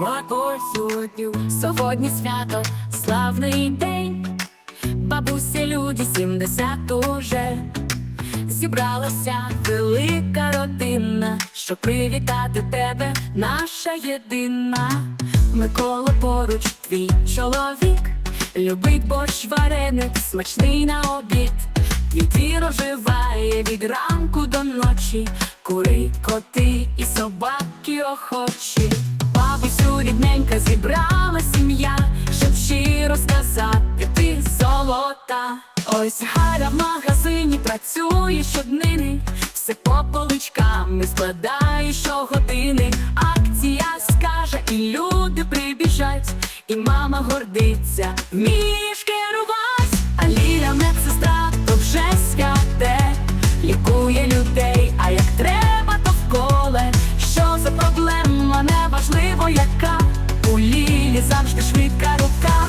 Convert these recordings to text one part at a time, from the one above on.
Бабусю, сьогодні свято, славний день. Бабуся, люди, 70 уже зібралася велика родина, щоб привітати тебе, наша єдина. Микола поруч твій чоловік, любить борщ вареник, смачний на обід. Твій твір оживає від ранку до ночі, кури, коти і собаки охочі. Бабусю рідненька зібрала сім'я, щоб щиро сказати, ти золота. Ось Галя в магазині працює щоднини, все по поличкам і складає щогодини. Акція скаже, і люди прибіжать, і мама гордиться, керувать, Лілі швидка рука.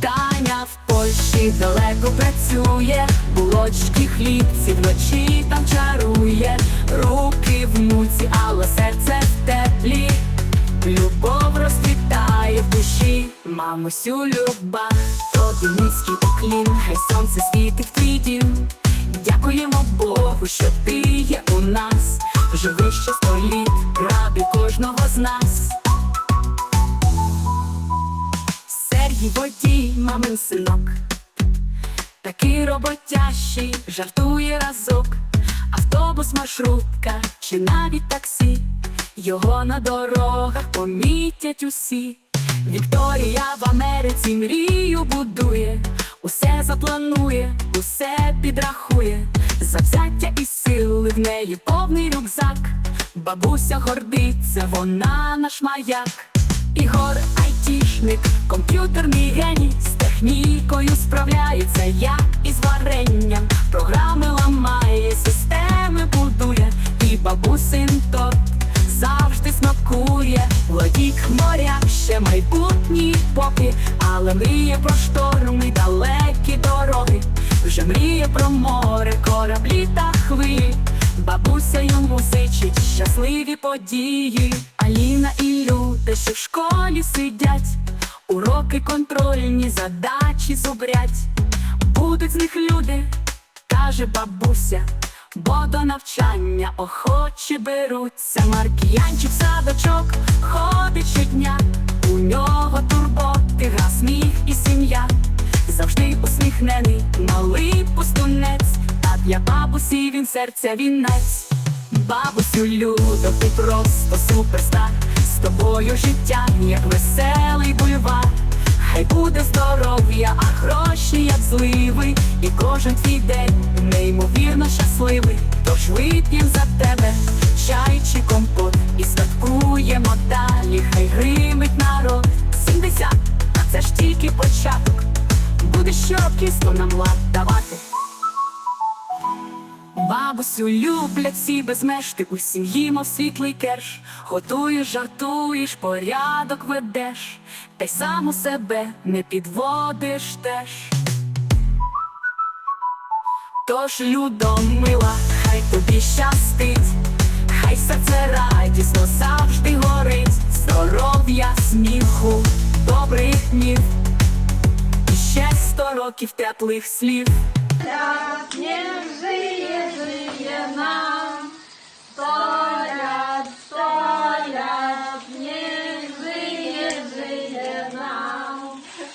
Таня в Польщі далеко працює, булочки хлібці вночі там чарує, руки в муці, але серце в теплі, любов розквітає в душі, мамусю люба, тобі низький уклін, хай сонце світить Сергій водій, мамин синок, такий роботящий, жартує разок, автобус, маршрутка чи навіть таксі, його на дорогах помітять усі. Вікторія в Америці мрію будує, усе запланує, усе підрахує, завзяття і сили в неї повний рюкзак. Бабуся гордиться, вона наш маяк. Ігор айтішник, комп'ютерний геній з технікою справляється, як із варенням. Програми ламає, системи будує, і бабусин торт завжди смакує. Владік моряк ще майбутній поки, але мріє про шторми, далекі дороги. Вже мріє про море, кораблі та хвилі. Бабуся йому зичить щасливі події. Аліна і люди, що в школі сидять, уроки контрольні, задачі зубрять. Будуть з них люди, каже бабуся, бо до навчання охоче беруться. Маркіянчик садочок ходить щодня, у нього турботи, гра, сміх і сім'я. Завжди усміхнений, малий пустунець, а для бабусі він серця вінець. Бабусю Людо, ти просто суперстар. З тобою життя, як веселий бульвар. Хай буде здоров'я, а гроші як зливи, і кожен твій день неймовірно щасливий. Тож вип'єм за тебе чай чи компот, і святкуємо далі, хай гримить народ. 70, а це ж тільки початок. Буде щороки сто нам лад давати. Бабусю люблять всі без меж, ти у сім'ї, мов світлий керш. Готуєш, жартуєш, порядок ведеш, та й у себе не підводиш теж. Тож людомила, хай тобі щастить, хай серце радісно завжди горить, здоров'я, сміху, добрих днів, і ще сто років теплих слів.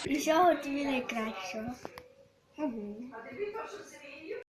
І всього тобі найкращого.